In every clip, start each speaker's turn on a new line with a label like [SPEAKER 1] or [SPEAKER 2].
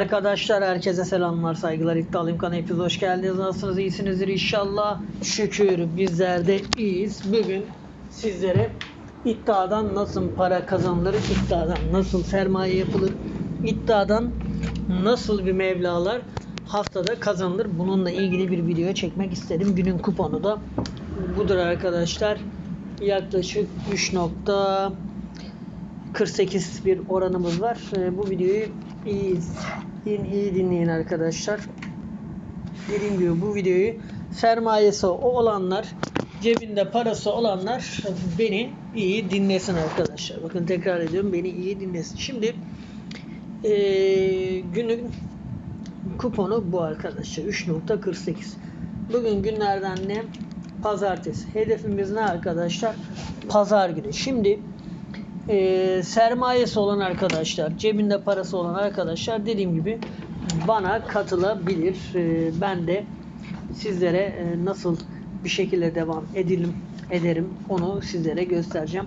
[SPEAKER 1] Arkadaşlar herkese selamlar saygılar. İddialıyım kanal hepiniz hoş geldiniz. Nasılsınız? İyisinizdir inşallah. Şükür bizler de iyiyiz. Bugün sizlere iddiadan nasıl para kazanılır iddiadan nasıl sermaye yapılır iddiadan nasıl bir mevlalar haftada kazanılır? Bununla ilgili bir video çekmek istedim. Günün kuponu da budur arkadaşlar. Yaklaşık 3 nokta 48 bir oranımız var. Ee, bu videoyu iyi, iyi, iyi dinleyin arkadaşlar. Dediğim gibi bu videoyu sermayesi olanlar, cebinde parası olanlar beni iyi dinlesin arkadaşlar. Bakın tekrar ediyorum beni iyi dinlesin. Şimdi ee, günün kuponu bu arkadaşlar 3.48. Bugün günlerden ne? Pazartesi. Hedefimiz ne arkadaşlar? Pazar günü. Şimdi e, sermayesi olan arkadaşlar, cebinde parası olan arkadaşlar dediğim gibi bana katılabilir. E, ben de sizlere e, nasıl bir şekilde devam edelim ederim onu sizlere göstereceğim.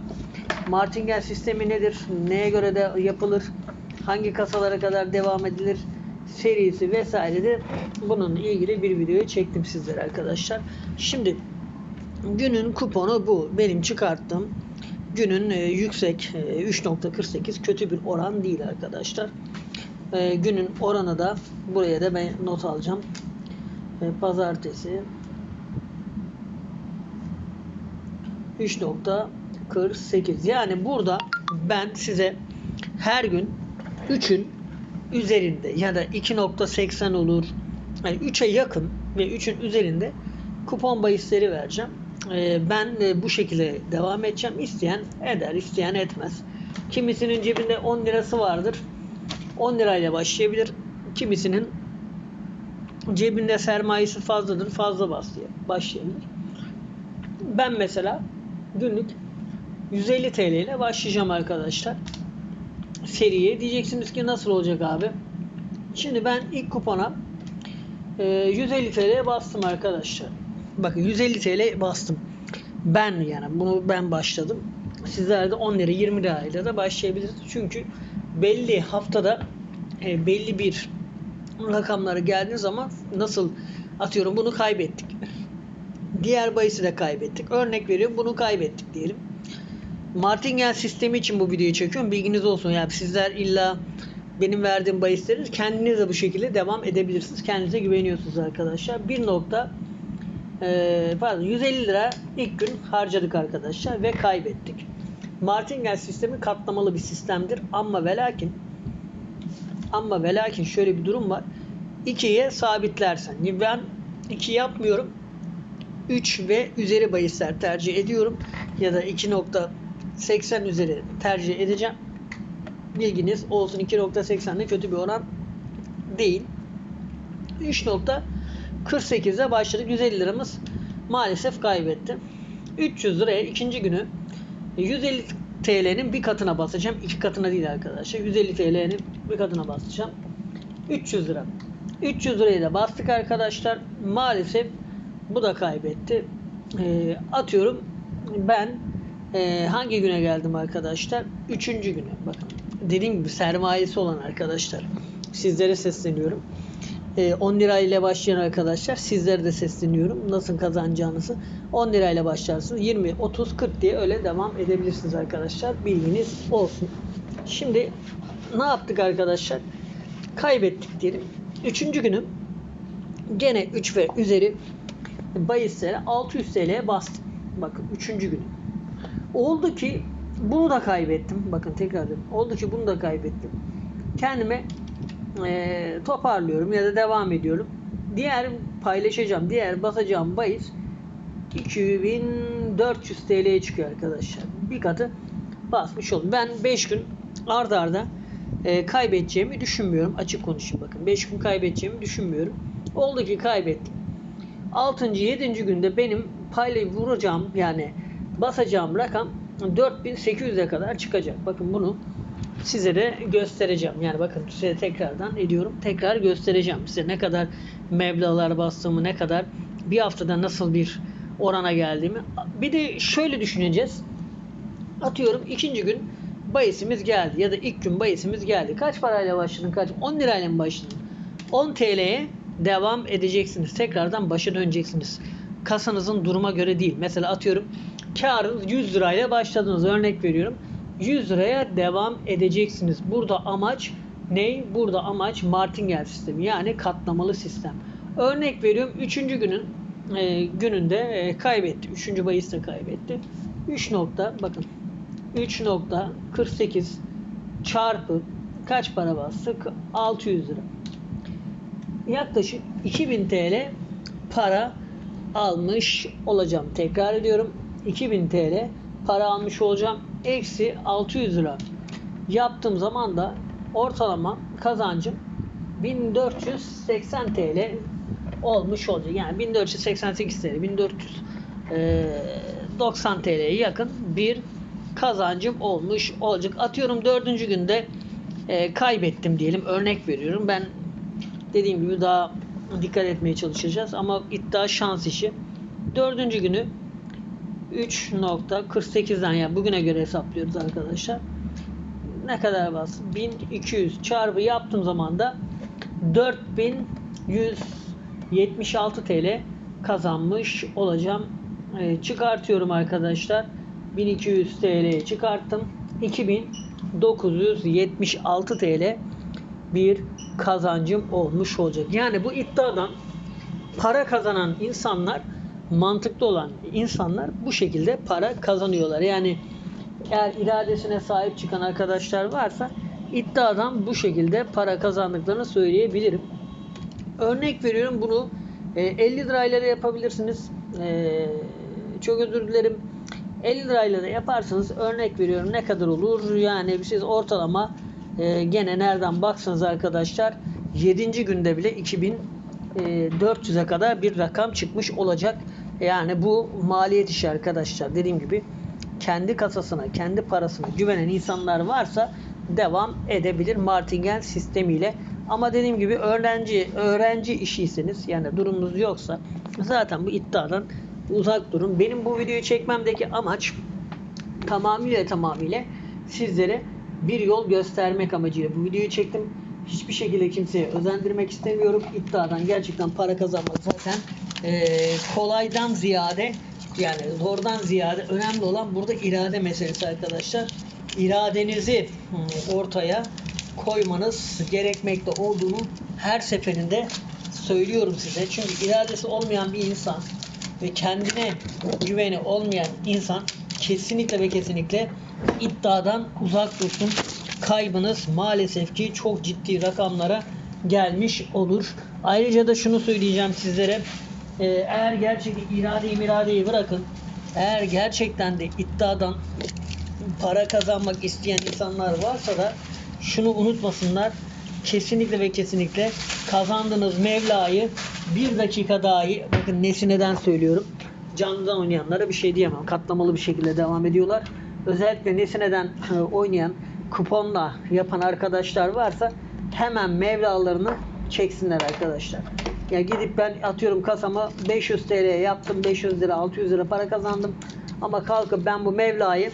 [SPEAKER 1] Martingale sistemi nedir? Neye göre de yapılır? Hangi kasalara kadar devam edilir? serisi vesaire de bununla ilgili bir video çektim sizlere arkadaşlar. Şimdi günün kuponu bu. Benim çıkarttığım günün e, yüksek e, 3.48 kötü bir oran değil arkadaşlar. E, günün oranı da buraya da ben not alacağım. E, pazartesi 3.48 yani burada ben size her gün 3'ün üzerinde ya da 2.80 olur yani 3'e yakın ve 3'ün üzerinde kupon bahisleri vereceğim. Ee, ben de bu şekilde devam edeceğim. İsteyen eder, isteyen etmez. Kimisinin cebinde 10 lirası vardır. 10 lirayla başlayabilir. Kimisinin cebinde sermayesi fazladır. Fazla başlayabilir. Ben mesela günlük 150 TL ile başlayacağım arkadaşlar. Seriye. Diyeceksiniz ki nasıl olacak abi? Şimdi ben ilk kupona 150 TL'ye bastım arkadaşlar. Bakın 150 TL bastım. Ben yani bunu ben başladım. Sizler de 10 lira 20 lirayla da başlayabilirsiniz. Çünkü belli haftada e, belli bir rakamları geldiği zaman nasıl atıyorum bunu kaybettik. Diğer bahisi de kaybettik. Örnek veriyorum bunu kaybettik diyelim. Martingale sistemi için bu videoyu çekiyorum. Bilginiz olsun. Yani sizler illa benim verdiğim bahisleri kendiniz de bu şekilde devam edebilirsiniz. Kendinize güveniyorsunuz arkadaşlar. Bir nokta e, pardon 150 lira ilk gün harcadık arkadaşlar ve kaybettik. Martingale sistemi katlamalı bir sistemdir. Ama ve lakin ama ve lakin şöyle bir durum var. 2'ye sabitlersen. Ben 2 yapmıyorum. 3 ve üzeri bahisler tercih ediyorum. Ya da 2.80 üzeri tercih edeceğim. Bilginiz olsun 2.80'de kötü bir oran değil. 3.48'e başladık. 150 liramız maalesef kaybetti. 300 liraya ikinci günü 150 TL'nin bir katına basacağım. iki katına değil arkadaşlar. 150 TL'nin bir katına basacağım. 300 lira. 300 lirayı da bastık arkadaşlar. Maalesef bu da kaybetti. E, atıyorum ben e, hangi güne geldim arkadaşlar? Üçüncü güne. Bakın dediğim gibi sermayesi olan arkadaşlar. Sizlere sesleniyorum. 10 lirayla başlayan arkadaşlar sizlere de sesleniyorum. Nasıl kazanacağınızı 10 lirayla başlarsınız. 20, 30, 40 diye öyle devam edebilirsiniz arkadaşlar. Bilginiz olsun. Şimdi ne yaptık arkadaşlar? Kaybettik diyelim. Üçüncü günü gene 3 ve üzeri bahislere 600 TL'ye bastım. Bakın üçüncü günü. Oldu ki bunu da kaybettim. Bakın tekrar diyorum. Oldu ki bunu da kaybettim. Kendime e, toparlıyorum ya da devam ediyorum. Diğer paylaşacağım, diğer basacağım bahis 2400 TL'ye çıkıyor arkadaşlar. Bir katı basmış oldum. Ben 5 gün ardarda arda, e, kaybedeceğimi düşünmüyorum. Açık konuşayım bakın. 5 gün kaybedeceğimi düşünmüyorum. Oldu ki kaybettim. 6. 7. günde benim paylayı vuracağım yani basacağım rakam 4800'e kadar çıkacak. Bakın bunu size de göstereceğim. Yani bakın size tekrardan ediyorum. Tekrar göstereceğim size ne kadar meblalar bastığımı, ne kadar bir haftada nasıl bir orana geldiğimi. Bir de şöyle düşüneceğiz. Atıyorum ikinci gün Bayisimiz geldi ya da ilk gün bayisimiz geldi. Kaç parayla başladın? Kaç? 10 lirayla mı başladın? 10 TL'ye devam edeceksiniz. Tekrardan başa döneceksiniz. Kasanızın duruma göre değil. Mesela atıyorum karınız 100 lirayla başladınız. Örnek veriyorum. 100 liraya devam edeceksiniz. Burada amaç ne? Burada amaç martingale sistemi yani katlamalı sistem. Örnek veriyorum 3. günün e, gününde e, kaybetti. 3. bahis kaybetti. 3 nokta bakın 3.48 çarpı kaç para bastık? 600 lira. Yaklaşık 2000 TL para almış olacağım. Tekrar ediyorum. 2000 TL para almış olacağım. Eksi 600 lira yaptığım zaman da ortalama kazancım 1480 TL olmuş olacak. Yani 1488 TL, 1490 TL'ye yakın bir kazancım olmuş olacak. Atıyorum dördüncü günde e, kaybettim diyelim. Örnek veriyorum. Ben dediğim gibi daha dikkat etmeye çalışacağız ama iddia şans işi. Dördüncü günü 3.48'den yani bugüne göre hesaplıyoruz arkadaşlar. Ne kadar bastı? 1200 çarpı yaptığım zaman da 4176 TL kazanmış olacağım. Ee, çıkartıyorum arkadaşlar. 1200 TL çıkarttım. 2976 TL bir kazancım olmuş olacak. Yani bu iddiadan para kazanan insanlar mantıklı olan insanlar bu şekilde para kazanıyorlar. Yani eğer iradesine sahip çıkan arkadaşlar varsa iddiadan bu şekilde para kazandıklarını söyleyebilirim. Örnek veriyorum bunu e, 50 lirayla da yapabilirsiniz. E, çok özür dilerim. 50 lirayla da yaparsanız örnek veriyorum ne kadar olur? Yani siz ortalama e, gene nereden baksanız arkadaşlar 7. günde bile 2400'e kadar bir rakam çıkmış olacak. Yani bu maliyet işi arkadaşlar. Dediğim gibi kendi kasasına, kendi parasına güvenen insanlar varsa devam edebilir martingale sistemiyle. Ama dediğim gibi öğrenci öğrenci işiyseniz yani durumunuz yoksa zaten bu iddiadan uzak durun. Benim bu videoyu çekmemdeki amaç tamamıyla tamamıyla sizlere bir yol göstermek amacıyla bu videoyu çektim. Hiçbir şekilde kimseye özendirmek istemiyorum. İddiadan gerçekten para kazanmak zaten eee, kolaydan ziyade yani zordan ziyade önemli olan burada irade meselesi arkadaşlar. İradenizi hmm, ortaya koymanız gerekmekte olduğunu her seferinde söylüyorum size. Çünkü iradesi olmayan bir insan ve kendine güveni olmayan insan kesinlikle ve kesinlikle iddiadan uzak dursun. Kaybınız maalesef ki çok ciddi rakamlara gelmiş olur. Ayrıca da şunu söyleyeceğim sizlere. Ee, eğer gerçekten iradeyi iradeyi bırakın. Eğer gerçekten de iddiadan para kazanmak isteyen insanlar varsa da şunu unutmasınlar. Kesinlikle ve kesinlikle kazandığınız mevlayı bir dakika dahi bakın nesi neden söylüyorum. Canlıdan oynayanlara bir şey diyemem. Katlamalı bir şekilde devam ediyorlar. Özellikle Nesine'den e, oynayan kuponla yapan arkadaşlar varsa hemen mevlalarını çeksinler arkadaşlar. Ya gidip ben atıyorum kasama 500 TL yaptım 500 lira 600 lira para kazandım ama kalkıp ben bu mevlayı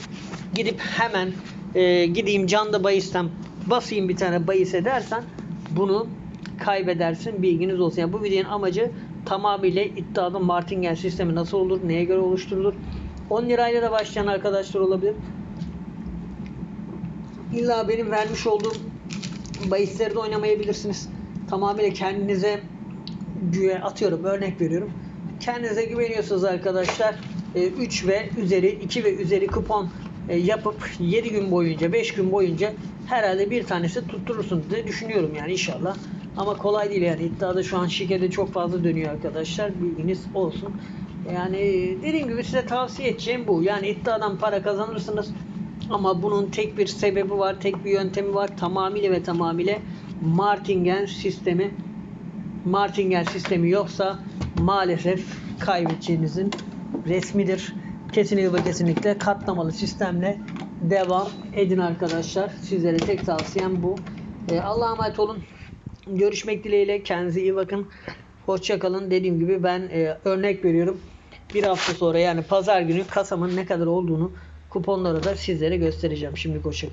[SPEAKER 1] gidip hemen e, gideyim canda bayisten basayım bir tane bahis edersen bunu kaybedersin bilginiz olsun. Yani bu videonun amacı tamamıyla iddiada martingale sistemi nasıl olur, neye göre oluşturulur. 10 lirayla da başlayan arkadaşlar olabilir. İlla benim vermiş olduğum bahisleri de oynamayabilirsiniz. Tamamıyla kendinize güve atıyorum örnek veriyorum. Kendinize güveniyorsunuz arkadaşlar. 3 ve üzeri 2 ve üzeri kupon e, yapıp 7 gün boyunca 5 gün boyunca herhalde bir tanesi tutturursunuz diye düşünüyorum yani inşallah. Ama kolay değil yani iddiada şu an şirkette çok fazla dönüyor arkadaşlar bilginiz olsun. Yani dediğim gibi size tavsiye edeceğim bu. Yani iddiadan para kazanırsınız ama bunun tek bir sebebi var, tek bir yöntemi var. Tamamıyla ve tamamıyla martingale sistemi. Martingale sistemi yoksa maalesef kaybedeceğinizin resmidir. Kesinlikle ve kesinlikle katlamalı sistemle devam edin arkadaşlar. Sizlere tek tavsiyem bu. Ee, Allah'a emanet olun. Görüşmek dileğiyle. Kendinize iyi bakın. Hoşça kalın. Dediğim gibi ben e, örnek veriyorum. Bir hafta sonra yani pazar günü kasamın ne kadar olduğunu kuponları da sizlere göstereceğim. Şimdi hoşça